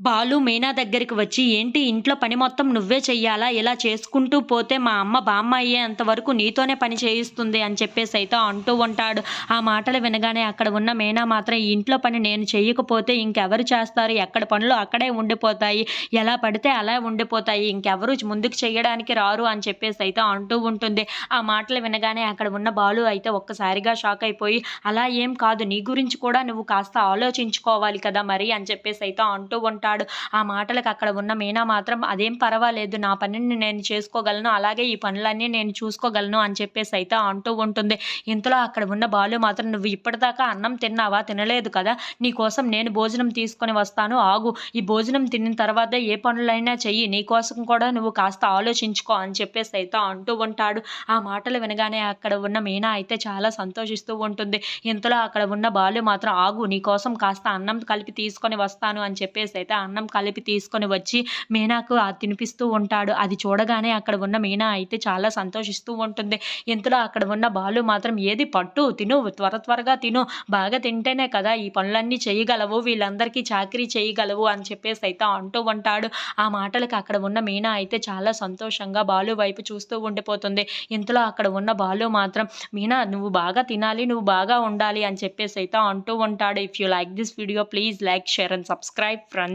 బాలు మీనా దగ్గరికి వచ్చి ఏంటి ఇంట్లో పని మొత్తం నువ్వే చెయ్యాలా? ఇలా చేసుకుంటూ పోతే మా అమ్మ బామ్మ అయ్యేంతవరకు నీతోనే పని చేయిస్తుంది అని చెప్పేసి అయితే అంటూ ఉంటాడు. ఆ మాటలు వినగానే అక్కడ ఉన్న మీనా మాత్రం ఇంట్లో పని నేను చేయకపోతే ఇంకెవరు చేస్తారు? ఎక్కడ పనులు అక్కడే ఉండిపోతాయి. ఎలా పడితే అలా ఉండిపోతాయి. ఇంకెవరు ముందుకు చేయడానికి రారు అని చెప్పేసి అయితే అంటూ ఉంటుంది. ఆ మాటలు వినగానే అక్కడ ఉన్న బాలు అయితే ఒక్కసారిగా షాక్ అయిపోయి అలా ఏం కాదు. నీ గురించి కూడా నువ్వు కాస్త ఆలోచించుకోవాలి కదా మరి అని చెప్పేసి అయితే అంటూ ఉంటాడు. ఆ మాటలకు అక్కడ ఉన్న మీనా మాత్రం అదేం పర్వాలేదు నా పనిని నేను చేసుకోగలను అలాగే ఈ పనులన్నీ నేను చూసుకోగలను అని చెప్పేసి అయితే అంటూ ఉంటుంది. ఇంతలో అక్కడ ఉన్న బాలు మాత్రం నువ్వు ఇప్పటిదాకా అన్నం తిన్నావా? తినలేదు కదా? నీ కోసం నేను భోజనం తీసుకొని వస్తాను. ఆగు. ఈ భోజనం తిన్న తర్వాత ఏ పనులైనా చెయ్యి. నీకోసం కూడా నువ్వు కాస్త ఆలోచించుకో అని చెప్పేసి అయితే అంటూ ఉంటాడు. ఆ మాటలు వినగానే అక్కడ ఉన్న మీనా అయితే చాలా సంతోషిస్తూ ఉంటుంది. ఇంతలో అక్కడ ఉన్న బాలు మాత్రం ఆగు నీ కోసం కాస్త అన్నం కలిపి తీసుకొని వస్తాను అని చెప్పేసి అయితే అన్నం కలిపి తీసుకొని వచ్చి మీనాకు తినిపిస్తూ ఉంటాడు. అది చూడగానే అక్కడ ఉన్న మీనా అయితే చాలా సంతోషిస్తూ ఉంటుంది. ఇంతలో అక్కడ ఉన్న బాలు మాత్రం ఏది పట్టు? తిను త్వర త్వరగా తిను. బాగా తింటేనే కదా ఈ పనులన్నీ చేయగలవు. వీళ్ళందరికీ చాకరీ చేయగలవు అని చెప్పేసి అయితే అంటూ ఉంటాడు. ఆ మాటలకు అక్కడ ఉన్న మీనా అయితే చాలా సంతోషంగా బాలు వైపు చూస్తూ ఉండిపోతుంది. ఇంతలో అక్కడ ఉన్న బాలు మాత్రం మీనా నువ్వు బాగా తినాలి నువ్వు బాగా ఉండాలి అని చెప్పేసి అయితే అంటూ ఉంటాడు. If you like this video please like share and subscribe friends